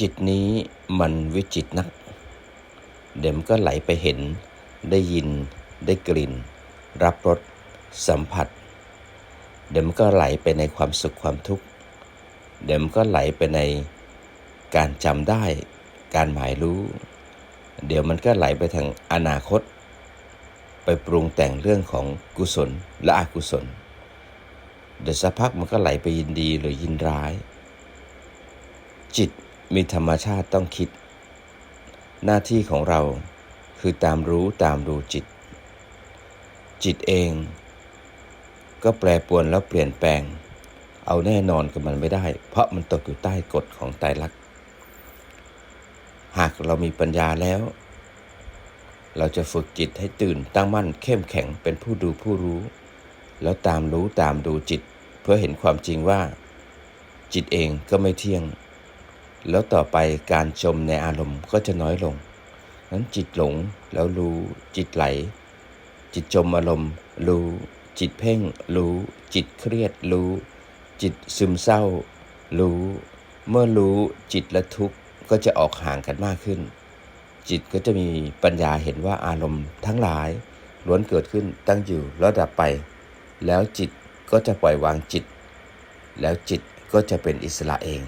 จิตนี้มันวิจิตนัก เดี๋ยวมันก็ไหลไปเห็น ได้ยิน ได้กลิ่น รับรส สัมผัส เดี๋ยวมันก็ไหลไปในความสุขความทุกข์ เดี๋ยวมันก็ไหลไปในการจำได้ การหมายรู้ เดี๋ยวมันก็ไหลไปทางอนาคต ไปปรุงแต่งเรื่องของกุศลและอกุศล เดี๋ยวสักพักมันก็ไหลไปยินดีหรือยินร้าย จิต มีธรรมชาติต้องคิด หน้าที่ของเราคือตามรู้ตามดูจิต จิตเอง ก็แปรปรวนแล้วเปลี่ยนแปลง เอาแน่นอนกับมันไม่ได้ เพราะมันตกอยู่ใต้กฎของไตรลักษณ์หากเรามีปัญญาแล้ว เราจะฝึกจิตให้ตื่นตั้งมั่นเข้มแข็งเป็นผู้ดูผู้รู้ แล้วตามรู้ตามดูจิต เพื่อเห็นความจริงว่า จิตเองก็ไม่เที่ยง แล้วต่อไปการจมในอารมณ์ก็จะน้อยลง นั้นจิตหลงแล้วรู้จิตไหล จิตจมอารมณ์ รู้ จิตเพ่ง รู้ จิตเครียดรู้ จิตซึมเศร้า รู้ เมื่อรู้จิตและทุกข์ก็จะออกห่างกันมากขึ้น จิตก็จะมีปัญญาเห็นว่าอารมณ์ทั้งหลายล้วนเกิดขึ้นตั้งอยู่แล้วดับไป แล้วจิตก็จะปล่อยวางจิต แล้วจิตก็จะเป็นอิสระเอง